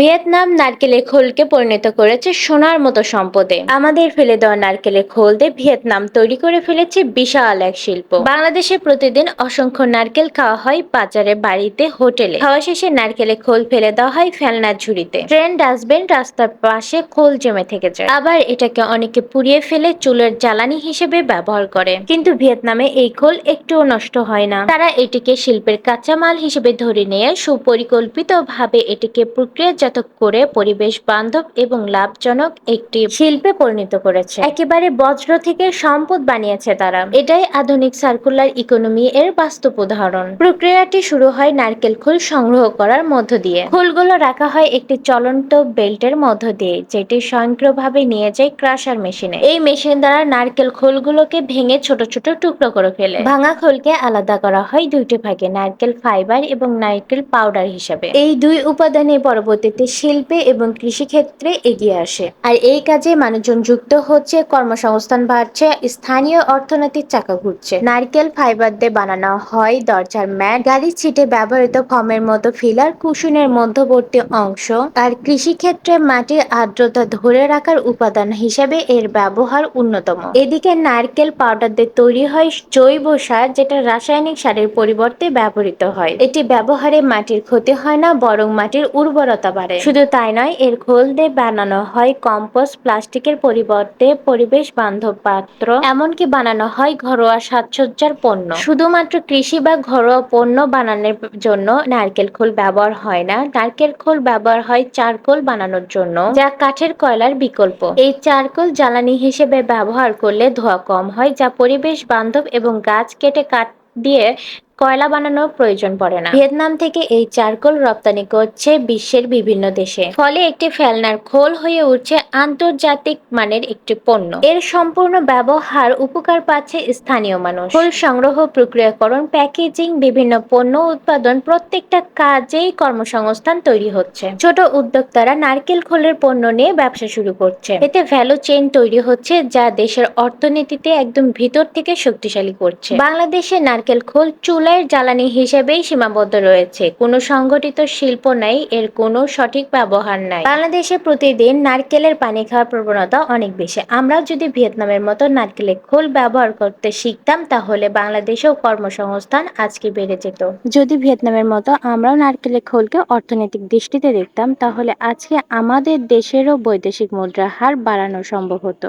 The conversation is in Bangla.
ভিয়েতনাম নারকেলের খোলকে পরিণত করেছে সোনার মতো সম্পদে। আমাদের ফেলে দেওয়া নারকেলের খোল দিয়ে ভিয়েতনাম তৈরি করে ফেলেছে বিশাল এক শিল্প। বাংলাদেশে প্রতিদিন অসংখ্য নারকেল খাওয়া হয় বাজারে, বাড়িতে, হোটেলে। খাওয়া শেষে নারকেলের খোল ফেলে দেওয়া হয় ফেলনার ঝুড়িতে। ট্রেন ডাস্টবিন রাস্তার পাশে খোল জমে থেকে যায়। আবার এটাকে অনেকে পুড়িয়ে ফেলে চুলের জ্বালানি হিসেবে ব্যবহার করে। কিন্তু ভিয়েতনামে এই খোল একটুও নষ্ট হয় না। তারা এটিকে শিল্পের কাঁচামাল হিসেবে ধরে নিয়ে সুপরিকল্পিতভাবে এটিকে প্রক্রিয়াজাত করে পরিবেশ বান্ধব এবং লাভজনক একটি শিল্পে পরিণত করেছে। একেবারে বজ্র থেকে সম্পদ বানিয়েছে তারা। এটাই আধুনিক সার্কুলার ইকোনমি এর বাস্তব উদাহরণ। প্রক্রিয়াটি শুরু হয় নারকেল খোল সংগ্রহ করার মধ্য দিয়ে। খোলগুলো রাখা হয় একটি চলন্ত বেল্টের মধ্য দিয়ে, যেটি স্বয়ংক্রিয়ভাবে নিয়ে যায় ক্রাশার মেশিনে। এই মেশিন দ্বারা নারকেল খোলগুলোকে ভেঙে ছোট ছোট টুকরো করে ফেলে। ভাঙা খোলকে আলাদা করা হয় দুইটি ভাগে, নারকেল ফাইবার এবং নারকেল পাউডার হিসাবে। এই দুই উপাদানে পরবর্তীতে শিল্পে এবং কৃষিক্ষেত্রে এগিয়ে আসে। আর এই কাজে মানুষজন যুক্ত হচ্ছে, কর্মসংস্থান বাড়ছে, স্থানীয় অর্থনীতির চাকা ঘুরছে। নারকেল ফাইবার দিয়ে বানানো হয়, দরজার ম্যাট, গাড়ির ছিটে ব্যবহৃত ফর্মের মতো ফিলার, কুশনের মধ্যবর্তী অংশ। আর কৃষিক্ষেত্রে মাটির আর্দ্রতা ধরে রাখার উপাদান হিসেবে এর ব্যবহার অন্যতম এদিকে নারকেল পাউডার দিয়ে তৈরি হয় জৈব সার, যেটা রাসায়নিক সারের পরিবর্তে ব্যবহৃত হয়। এটি ব্যবহারে মাটির ক্ষতি হয় না, বরং মাটির উর্বরতা বাড়ে। শুধু তাই নয়, এর খোল দিয়ে বানানো হয় কম্পোস্ট, প্লাস্টিকের পরিবর্তে পরিবেশ বান্ধব পাত্র, এমনকি বানানো হয় ঘরোয়া সাজসজ্জার পণ্য। শুধুমাত্র কৃষি বা ঘরোয়া পণ্য বানানোর জন্য নারকেল খোল ব্যবহার হয় না। নারকেল খোল ব্যবহার হয় চারকোল বানানোর জন্য, যা কাঠের কয়লার বিকল্প। এই চারকোল জ্বালানি হিসেবে ব্যবহার করলে ধোঁয়া কম হয়, যা পরিবেশ বান্ধব এবং গাছ কেটে কাঠ দিয়ে কয়লা বানানোর প্রয়োজন পড়ে না। ভিয়েতনাম থেকে এই চারকোল রপ্তানি করছে বিশ্বের বিভিন্ন দেশে। ফলে একটি ফেলনার খোল হয়ে উঠছে আন্তর্জাতিক মানের একটি পণ্য। এর সম্পূর্ণ ব্যবহার উপকার পাচ্ছে স্থানীয় মানুষ। খোল সংগ্রহ, প্রক্রিয়াকরণ, প্যাকেজিং, বিভিন্ন পণ্য উৎপাদন প্রত্যেকটা কাজেই কর্মসংস্থান তৈরি হচ্ছে। ছোট উদ্যোক্তারা নারকেল খোলের পণ্য নিয়ে ব্যবসা শুরু করছে। এতে ভ্যালু চেইন তৈরি হচ্ছে যা দেশের অর্থনীতিতে একদম ভিতর থেকে শক্তিশালী করছে। বাংলাদেশে নারকেল খোল চুল চুলার জ্বালানি হিসেবেই সীমাবদ্ধ রয়েছে। কোনো সংগঠিত শিল্প নাই, এর কোনো সঠিক ব্যবহার নাই। বাংলাদেশে প্রতিদিন নারকেলের পানি খাওয়ার প্রবণতা অনেক বেশি। আমরাও যদি ভিয়েতনামের মতো নারকেলের খোল ব্যবহার করতে শিখতাম, তাহলে বাংলাদেশেও কর্মসংস্থান আজকে বেড়ে যেত। যদি ভিয়েতনামের মতো আমরাও নারকেলের খোলকে অর্থনৈতিক দৃষ্টিতে দেখতাম, তাহলে আজকে আমাদের দেশেরও বৈদেশিক মুদ্রার হার বাড়ানো সম্ভব হতো।